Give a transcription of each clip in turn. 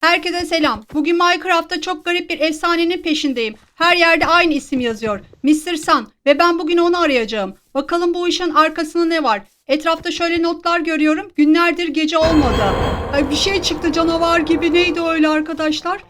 Herkese selam. Bugün Minecraft'ta çok garip bir efsanenin peşindeyim. Her yerde aynı isim yazıyor. Mr. Sun ve ben bugün onu arayacağım. Bakalım bu işin arkasında ne var? Etrafta şöyle notlar görüyorum. Günlerdir gece olmadı. Ay bir şey çıktı canavar gibi. Neydi öyle arkadaşlar?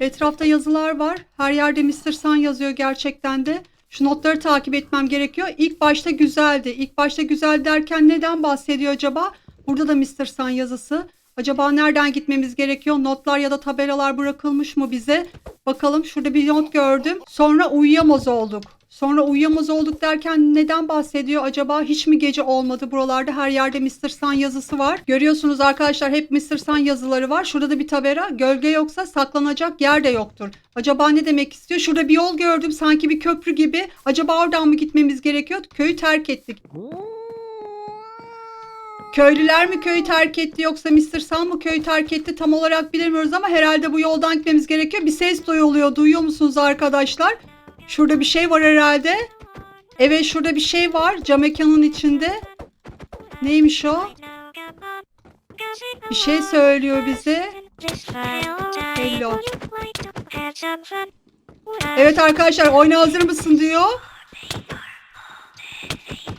Etrafta yazılar var. Her yerde Mr. Sun yazıyor gerçekten de. Şu notları takip etmem gerekiyor. İlk başta güzeldi. İlk başta güzel derken neden bahsediyor acaba? Burada da Mr. Sun yazısı. Acaba nereden gitmemiz gerekiyor? Notlar ya da tabelalar bırakılmış mı bize? Bakalım şurada bir not gördüm. Sonra uyuyamaz olduk. Sonra uyuyamaz olduk derken neden bahsediyor? Acaba hiç mi gece olmadı buralarda? Her yerde Mr. Sun yazısı var. Görüyorsunuz arkadaşlar hep Mr. Sun yazıları var. Şurada da bir tabela. Gölge yoksa saklanacak yer de yoktur. Acaba ne demek istiyor? Şurada bir yol gördüm sanki bir köprü gibi. Acaba oradan mı gitmemiz gerekiyor? Köyü terk ettik. Köylüler mi köyü terk etti yoksa Mr. Sun mı köyü terk etti tam olarak bilemiyoruz ama herhalde bu yoldan gitmemiz gerekiyor. Bir ses duyuluyor. Duyuyor musunuz arkadaşlar? Şurada bir şey var herhalde. Evet şurada bir şey var cam mekanın içinde. Neymiş o? Bir şey söylüyor bize. Hello. Evet arkadaşlar oyuna hazır mısın diyor.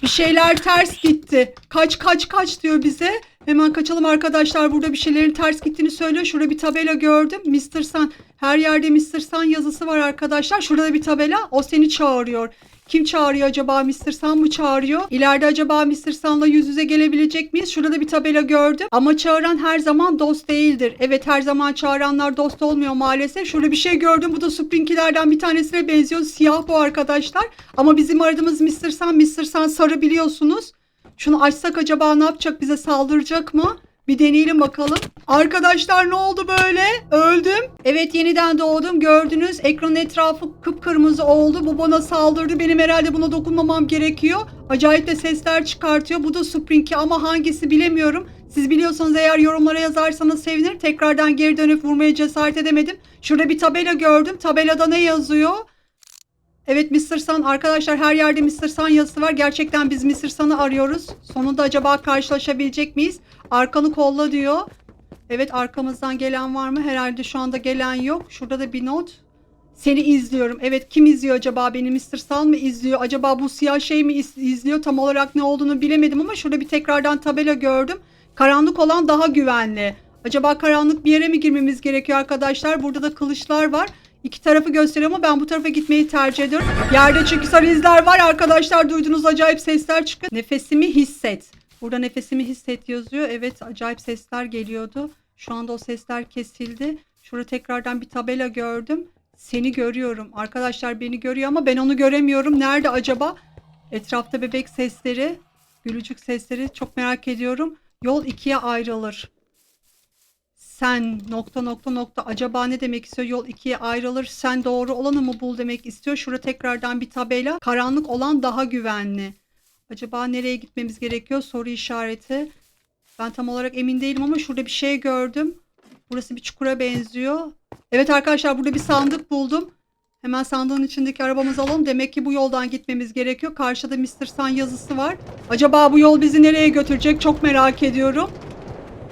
Bir şeyler ters gitti. Kaç kaç kaç diyor bize. Hemen kaçalım arkadaşlar. Burada bir şeylerin ters gittiğini söylüyor. Şurada bir tabela gördüm. Mr. Sun. Her yerde Mr. Sun yazısı var arkadaşlar. Şurada da bir tabela. O seni çağırıyor. Kim çağırıyor acaba? Mr. Sun mı çağırıyor? İleride acaba Mr. Sun'la yüz yüze gelebilecek miyiz? Şurada da bir tabela gördüm. Ama çağıran her zaman dost değildir. Evet her zaman çağıranlar dost olmuyor maalesef. Şurada bir şey gördüm. Bu da Sprinky'lerden bir tanesine benziyor. Siyah bu arkadaşlar. Ama bizim aradığımız Mr. Sun, Mr. Sun sarı biliyorsunuz. Şunu açsak acaba ne yapacak? Bize saldıracak mı? Bir deneyelim bakalım. Arkadaşlar ne oldu böyle? Öldüm. Evet yeniden doğdum. Gördünüz ekranın etrafı kıpkırmızı oldu. Bu bana saldırdı. Benim herhalde buna dokunmamam gerekiyor. Acayip de sesler çıkartıyor. Bu da Spring'i ama hangisi bilemiyorum. Siz biliyorsanız eğer yorumlara yazarsanız sevinirim. Tekrardan geri dönüp vurmaya cesaret edemedim. Şurada bir tabela gördüm. Tabelada ne yazıyor? Evet Mr. Sun arkadaşlar her yerde Mr. Sun yazısı var. Gerçekten biz Mr. Sun'ı arıyoruz. Sonunda acaba karşılaşabilecek miyiz? Arkanı kolla diyor. Evet arkamızdan gelen var mı? Herhalde şu anda gelen yok. Şurada da bir not. Seni izliyorum. Evet kim izliyor acaba beni? Mr. Sun mı izliyor? Acaba bu siyah şey mi iz- izliyor? Tam olarak ne olduğunu bilemedim ama şurada bir tekrardan tabela gördüm. Karanlık olan daha güvenli. Acaba karanlık bir yere mi girmemiz gerekiyor arkadaşlar? Burada da kılıçlar var. İki tarafı gösteriyor ama ben bu tarafa gitmeyi tercih ediyorum. Yerde çünkü sarı izler var arkadaşlar. Duyduğunuz acayip sesler çıkıyor. Nefesimi hisset. Burada nefesimi hisset yazıyor. Evet acayip sesler geliyordu. Şu anda o sesler kesildi. Şurada tekrardan bir tabela gördüm. Seni görüyorum. Arkadaşlar beni görüyor ama ben onu göremiyorum. Nerede acaba? Etrafta bebek sesleri, gülücük sesleri çok merak ediyorum. Yol ikiye ayrılır. Sen nokta nokta nokta acaba ne demek istiyor? Yol ikiye ayrılır. Sen doğru olanı mı bul demek istiyor. Şurada tekrardan bir tabela. Karanlık olan daha güvenli. Acaba nereye gitmemiz gerekiyor? Soru işareti. Ben tam olarak emin değilim ama şurada bir şey gördüm. Burası bir çukura benziyor. Evet arkadaşlar burada bir sandık buldum. Hemen sandığın içindeki arabamızı alalım. Demek ki bu yoldan gitmemiz gerekiyor. Karşıda Mr. Sun yazısı var. Acaba bu yol bizi nereye götürecek? Çok merak ediyorum.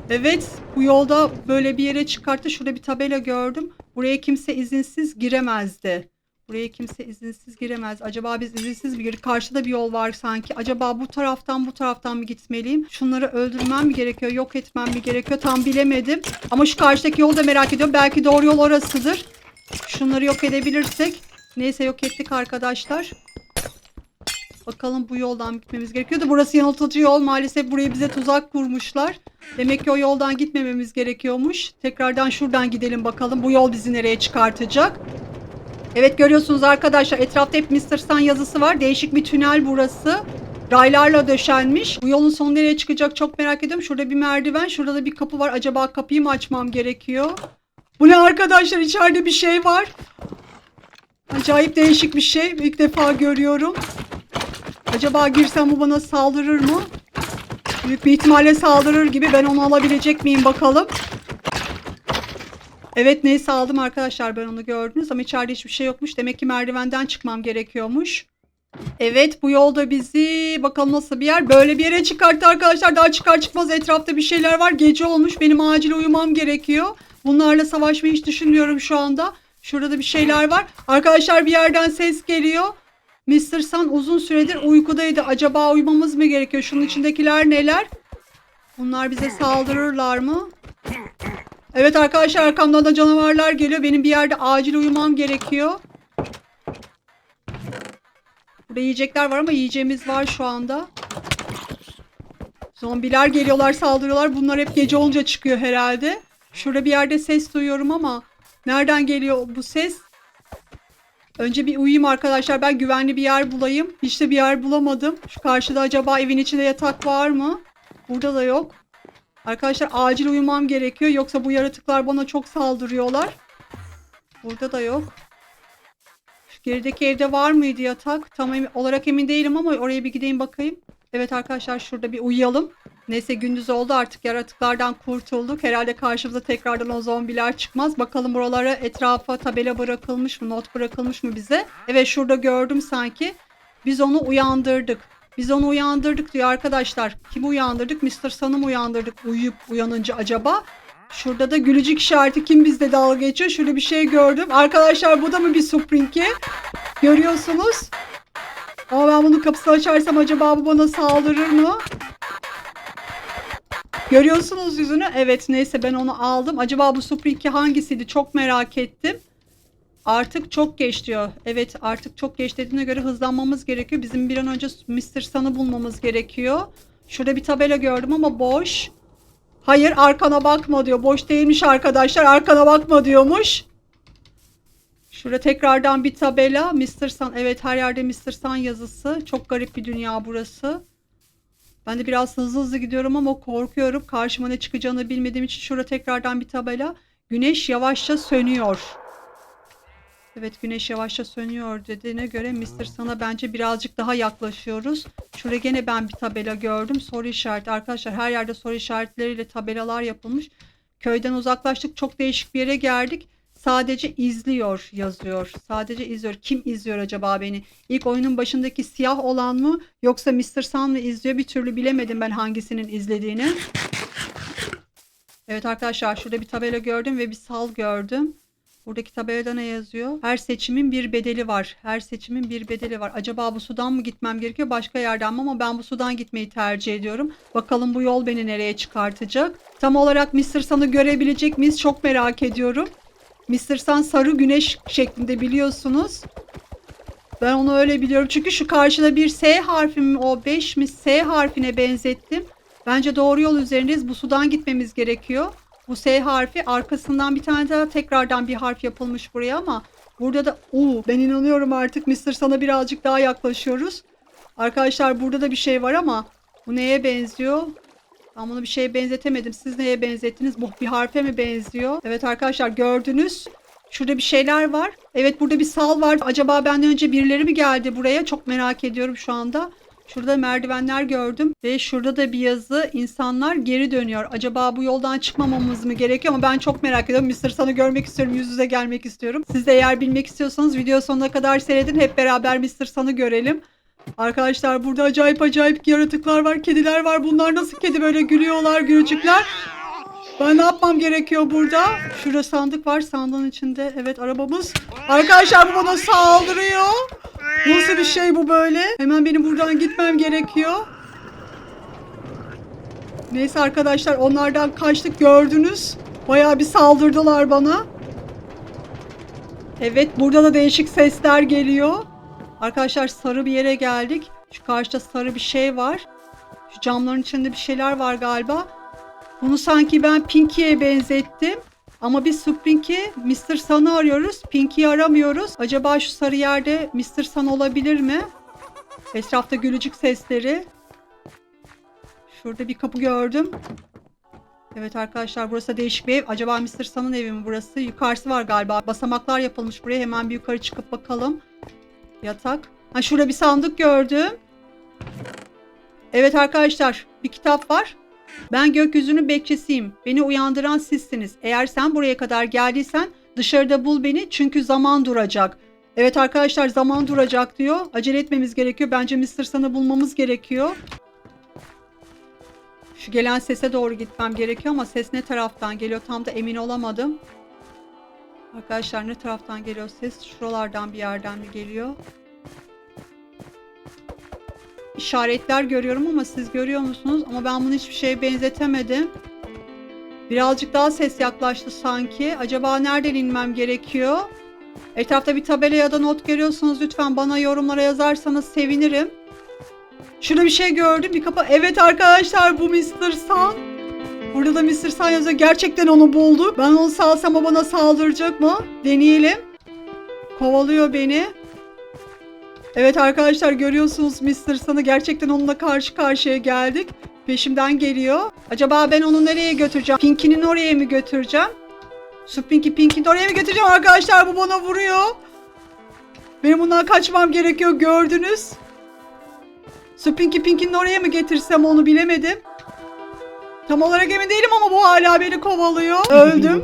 Evet bu yolda böyle bir yere çıkarttı. Şurada bir tabela gördüm. Buraya kimse izinsiz giremezdi. Buraya kimse izinsiz giremez. Acaba biz izinsiz mi girdik? Karşıda bir yol var sanki. Acaba bu taraftan bu taraftan mı gitmeliyim? Şunları öldürmem mi gerekiyor? Yok etmem mi gerekiyor? Tam bilemedim. Ama şu karşıdaki yolu da merak ediyorum. Belki doğru yol orasıdır. Şunları yok edebilirsek. Neyse yok ettik arkadaşlar. Bakalım bu yoldan gitmemiz gerekiyordu. Burası yanıltıcı yol. Maalesef buraya bize tuzak kurmuşlar. Demek ki o yoldan gitmememiz gerekiyormuş. Tekrardan şuradan gidelim bakalım. Bu yol bizi nereye çıkartacak? Evet görüyorsunuz arkadaşlar etrafta hep Mr. Sun yazısı var. Değişik bir tünel burası. Raylarla döşenmiş. Bu yolun sonu nereye çıkacak çok merak ediyorum. Şurada bir merdiven, şurada da bir kapı var. Acaba kapıyı mı açmam gerekiyor? Bu ne arkadaşlar? İçeride bir şey var. Acayip değişik bir şey. İlk defa görüyorum. Acaba girsem bu bana saldırır mı? Büyük bir ihtimalle saldırır gibi. Ben onu alabilecek miyim bakalım. Evet neyse aldım arkadaşlar ben onu gördünüz ama içeride hiçbir şey yokmuş. Demek ki merdivenden çıkmam gerekiyormuş. Evet bu yolda bizi bakalım nasıl bir yer. Böyle bir yere çıkarttı arkadaşlar. Daha çıkar çıkmaz etrafta bir şeyler var. Gece olmuş benim acil uyumam gerekiyor. Bunlarla savaşmayı hiç düşünmüyorum şu anda. Şurada da bir şeyler var. Arkadaşlar bir yerden ses geliyor. Mr. Sun uzun süredir uykudaydı. Acaba uyumamız mı gerekiyor? Şunun içindekiler neler? Bunlar bize saldırırlar mı? Evet arkadaşlar arkamdan da canavarlar geliyor. Benim bir yerde acil uyumam gerekiyor. Burada yiyecekler var ama yiyeceğimiz var şu anda. Zombiler geliyorlar saldırıyorlar. Bunlar hep gece olunca çıkıyor herhalde. Şurada bir yerde ses duyuyorum ama nereden geliyor bu ses? Önce bir uyuyayım arkadaşlar. Ben güvenli bir yer bulayım. Hiç de bir yer bulamadım. Şu karşıda acaba evin içinde yatak var mı? Burada da yok. Arkadaşlar acil uyumam gerekiyor. Yoksa bu yaratıklar bana çok saldırıyorlar. Burada da yok. Şu gerideki evde var mıydı yatak? Tam emin, olarak emin değilim ama oraya bir gideyim bakayım. Evet arkadaşlar şurada bir uyuyalım. Neyse gündüz oldu artık yaratıklardan kurtulduk. Herhalde karşımıza tekrardan o zombiler çıkmaz. Bakalım buralara etrafa tabela bırakılmış mı, not bırakılmış mı bize? Evet şurada gördüm sanki. Biz onu uyandırdık. Biz onu uyandırdık diyor arkadaşlar. Kimi uyandırdık? Mr. Sun'ı uyandırdık uyuyup uyanınca acaba? Şurada da gülücük işareti kim bizde dalga geçiyor? Şöyle bir şey gördüm. Arkadaşlar bu da mı bir Spring'i? Görüyorsunuz. Ama ben bunun kapısını açarsam acaba bu bana saldırır mı? Görüyorsunuz yüzünü. Evet neyse ben onu aldım. Acaba bu Spring'i hangisiydi? Çok merak ettim. Artık çok geç diyor. Evet artık çok geç dediğine göre hızlanmamız gerekiyor. Bizim bir an önce Mr. Sun'ı bulmamız gerekiyor. Şurada bir tabela gördüm ama boş. Hayır arkana bakma diyor. Boş değilmiş arkadaşlar. Arkana bakma diyormuş. Şurada tekrardan bir tabela. Mr. Sun. Evet her yerde Mr. Sun yazısı. Çok garip bir dünya burası. Ben de biraz hızlı hızlı gidiyorum ama korkuyorum. Karşıma ne çıkacağını bilmediğim için şurada tekrardan bir tabela. Güneş yavaşça sönüyor. Evet güneş yavaşça sönüyor dediğine göre Mr. Sun'a bence birazcık daha yaklaşıyoruz. Şurada gene ben bir tabela gördüm. Soru işareti. Arkadaşlar her yerde soru işaretleriyle tabelalar yapılmış. Köyden uzaklaştık. Çok değişik bir yere geldik. Sadece izliyor yazıyor. Sadece izliyor. Kim izliyor acaba beni? İlk oyunun başındaki siyah olan mı yoksa Mr. Sun mı izliyor? Bir türlü bilemedim ben hangisinin izlediğini. Evet arkadaşlar şurada bir tabela gördüm ve bir sal gördüm. Buradaki tabelada ne yazıyor? Her seçimin bir bedeli var. Her seçimin bir bedeli var. Acaba bu sudan mı gitmem gerekiyor başka yerden mi? Ama ben bu sudan gitmeyi tercih ediyorum. Bakalım bu yol beni nereye çıkartacak? Tam olarak Mr. Sun'ı görebilecek miyiz? Çok merak ediyorum. Mr. Sun sarı güneş şeklinde biliyorsunuz. Ben onu öyle biliyorum. Çünkü şu karşıda bir S harfi mi o 5 mi S harfine benzettim. Bence doğru yol üzerindeyiz. Bu sudan gitmemiz gerekiyor. Bu S harfi arkasından bir tane daha tekrardan bir harf yapılmış buraya ama burada da U. Ben inanıyorum artık Mr. Sun'a birazcık daha yaklaşıyoruz. Arkadaşlar burada da bir şey var ama bu neye benziyor? Ben bunu bir şeye benzetemedim. Siz neye benzettiniz? Bu bir harfe mi benziyor? Evet arkadaşlar gördünüz. Şurada bir şeyler var. Evet burada bir sal var. Acaba benden önce birileri mi geldi buraya? Çok merak ediyorum şu anda. Şurada merdivenler gördüm ve şurada da bir yazı insanlar geri dönüyor. Acaba bu yoldan çıkmamamız mı gerekiyor ama ben çok merak ediyorum. Mr. Sun'ı görmek istiyorum. Yüz yüze gelmek istiyorum. Siz de eğer bilmek istiyorsanız video sonuna kadar seyredin. Hep beraber Mr. Sun'ı görelim. Arkadaşlar burada acayip acayip yaratıklar var. Kediler var. Bunlar nasıl kedi böyle gülüyorlar gülücükler. Ben ne yapmam gerekiyor burada? Şurada sandık var. Sandığın içinde. Evet arabamız. Arkadaşlar bu bana saldırıyor. Nasıl bir şey bu böyle? Hemen benim buradan gitmem gerekiyor. Neyse arkadaşlar onlardan kaçtık gördünüz. Bayağı bir saldırdılar bana. Evet burada da değişik sesler geliyor. Arkadaşlar sarı bir yere geldik. Şu karşıda sarı bir şey var. Şu camların içinde bir şeyler var galiba. Bunu sanki ben Pinky'ye benzettim. Ama biz Spring'i Mr. Sun'ı arıyoruz. Pinky'yi aramıyoruz. Acaba şu sarı yerde Mr. Sun olabilir mi? Etrafta gülücük sesleri. Şurada bir kapı gördüm. Evet arkadaşlar burası değişik bir ev. Acaba Mr. Sun'ın evi mi burası? Yukarısı var galiba. Basamaklar yapılmış buraya. Hemen bir yukarı çıkıp bakalım. Yatak. Ha şurada bir sandık gördüm. Evet arkadaşlar bir kitap var. Ben gökyüzünün bekçisiyim. Beni uyandıran sizsiniz. Eğer sen buraya kadar geldiysen dışarıda bul beni çünkü zaman duracak. Evet arkadaşlar zaman duracak diyor. Acele etmemiz gerekiyor. Bence Mr. Sun'ı bulmamız gerekiyor. Şu gelen sese doğru gitmem gerekiyor ama ses ne taraftan geliyor tam da emin olamadım. Arkadaşlar ne taraftan geliyor ses? Şuralardan bir yerden mi geliyor? İşaretler görüyorum ama siz görüyor musunuz? Ama ben bunu hiçbir şeye benzetemedim. Birazcık daha ses yaklaştı sanki. Acaba nereden inmem gerekiyor? Etrafta bir tabela ya da not görüyorsanız lütfen bana yorumlara yazarsanız sevinirim. Şurada bir şey gördüm. Bir kapı. Evet arkadaşlar bu Mr. Sun. Burada da Mr. Yazıyor. Gerçekten onu bulduk. Ben onu salsam o bana saldıracak mı? Deneyelim. Kovalıyor beni. Evet arkadaşlar görüyorsunuz Mr. Sun'ı. Gerçekten onunla karşı karşıya geldik. Peşimden geliyor. Acaba ben onu nereye götüreceğim? Pinky'nin oraya mı götüreceğim? Şu Pinky Pinky'nin oraya mı götüreceğim arkadaşlar? Bu bana vuruyor. Benim bundan kaçmam gerekiyor gördünüz. Su Pinky Pinky'nin oraya mı getirsem onu bilemedim. Tam olarak emin değilim ama bu hala beni kovalıyor. Öldüm.